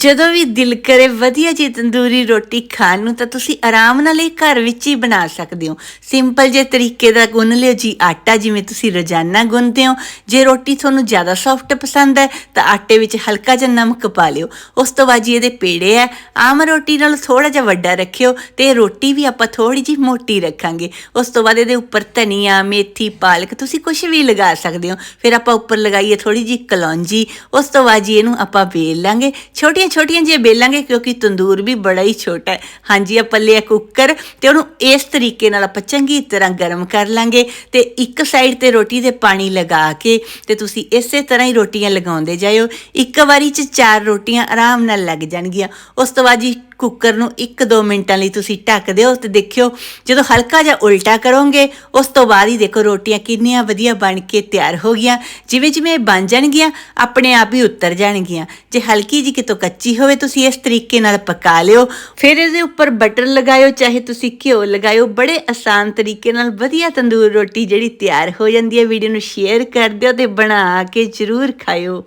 ਜਦੋਂ ਵੀ ਦਿਲ ਕਰੇ ਵਧੀਆ ਜੀ ਤੰਦੂਰੀ ਰੋਟੀ ਖਾਣ ਨੂੰ ਤਾਂ ਤੁਸੀਂ ਆਰਾਮ ਨਾਲ ਇਹ ਘਰ ਵਿੱਚ ਹੀ ਬਣਾ ਸਕਦੇ ਹੋ। ਸਿੰਪਲ ਜੇ ਤਰੀਕੇ ਦਾ ਗੁੰਨ ਲਿਓ ਜੀ, ਆਟਾ ਜਿਵੇਂ ਤੁਸੀਂ ਰੋਜ਼ਾਨਾ ਗੁੰਨਦੇ ਹੋ। ਜੇ ਰੋਟੀ ਤੁਹਾਨੂੰ ਜ਼ਿਆਦਾ ਸੌਫਟ ਪਸੰਦ ਹੈ, ਤਾਂ ਆਟੇ ਵਿੱਚ ਹਲਕਾ ਜਿਹਾ ਨਮਕ ਪਾ ਲਿਓ। ਉਸ ਤੋਂ ਬਾਅਦ ਜੀ ਇਹਦੇ ਪੇੜੇ ਹੈ, ਆਮ ਰੋਟੀ ਨਾਲ ਥੋੜਾ ਜਿਹਾ ਵੱਡਾ ਰੱਖਿਓ ਤੇ ਇਹ ਰੋਟੀ ਵੀ ਆਪਾਂ ਥੋੜੀ ਜਿਹੀ ਮੋਟੀ ਰੱਖਾਂਗੇ। ਉਸ ਤੋਂ ਬਾਅਦ ਇਹਦੇ ਉੱਪਰ ਧਨੀਆ, ਮੇਥੀ, ਪਾਲਕ ਤੁਸੀਂ ਕੁਝ ਵੀ ਲਗਾ ਸਕਦੇ ਹੋ। ਫਿਰ ਆਪਾਂ ਉੱਪਰ ਲਗਾਈਏ ਥੋੜੀ ਜਿਹੀ ਕਲੌਂਜੀ, ਉਸ ਤੋਂ ਬਾਅਦ ਜੀ ਇਹਨੂੰ ਆਪਾਂ ਵੇਲ ਲਾਂਗੇ। ਛੋਟੀਆਂ ਛੋਟੀਆਂ ਜਿਹੀਆਂ ਬੇਲਾਂਗੇ ਕਿਉਂਕਿ ਤੰਦੂਰ ਵੀ ਬੜਾ ਹੀ ਛੋਟਾ ਹੈ। ਹਾਂਜੀ ਆਪਾਂ ਆ ਕੁੱਕਰ ਤੇ ਉਹਨੂੰ ਇਸ ਤਰੀਕੇ ਨਾਲ ਆਪਾਂ ਚੰਗੀ ਤਰ੍ਹਾਂ ਗਰਮ ਕਰ ਲਾਂਗੇ ਤੇ ਇੱਕ ਸਾਈਡ ਤੇ ਰੋਟੀ ਦੇ ਪਾਣੀ ਲਗਾ ਕੇ ਤੇ ਤੁਸੀਂ ਇਸੇ ਤਰ੍ਹਾਂ ਹੀ ਰੋਟੀਆਂ ਲਗਾਉਂਦੇ ਜਾਇਓ। ਇੱਕ ਵਾਰੀ ਚ ਚਾਰ ਰੋਟੀਆਂ ਆਰਾਮ ਨਾਲ ਲੱਗ ਜਾਣਗੀਆਂ। ਉਸ ਤੋਂ ਬਾਅਦ ਜੀ ਕੁੱਕਰ ਨੂੰ 1-2 ਮਿੰਟਾਂ ਲਈ ਤੁਸੀਂ ਢੱਕ ਦਿਓ ਤੇ ਦੇਖਿਓ, ਜਦੋਂ ਹਲਕਾ ਜਿਹਾ ਉਲਟਾ ਕਰੋਗੇ, ਉਸ ਤੋਂ ਬਾਅਦ ਹੀ ਦੇਖੋ ਰੋਟੀਆਂ ਕਿੰਨੀਆਂ ਵਧੀਆ ਬਣ ਕੇ ਤਿਆਰ ਹੋ ਗਈਆਂ। ਜਿਵੇਂ ਜਿਵੇਂ ਇਹ ਬਣ ਜਾਣਗੀਆਂ, ਆਪਣੇ ਆਪ ਹੀ ਉਤਰ ਜਾਣਗੀਆਂ। ਜੇ ਹਲਕੀ ਜੀ ਕਿਤੋਂ ਕੱਚੀ ਹੋਵੇ, ਤੁਸੀਂ ਇਸ ਤਰੀਕੇ ਨਾਲ ਪਕਾ ਲਿਓ। ਫਿਰ ਇਹਦੇ ਉੱਪਰ ਬਟਰ ਲਗਾਇਓ, ਚਾਹੇ ਤੁਸੀਂ ਘਿਓ ਲਗਾਇਓ। ਬੜੇ ਆਸਾਨ ਤਰੀਕੇ ਨਾਲ ਵਧੀਆ ਤੰਦੂਰ ਰੋਟੀ ਜਿਹੜੀ ਤਿਆਰ ਹੋ ਜਾਂਦੀ ਹੈ, ਵੀਡੀਓ ਨੂੰ ਸ਼ੇਅਰ ਕਰ ਦਿਓ ਤੇ ਬਣਾ ਕੇ ਜ਼ਰੂਰ ਖਾਇਓ।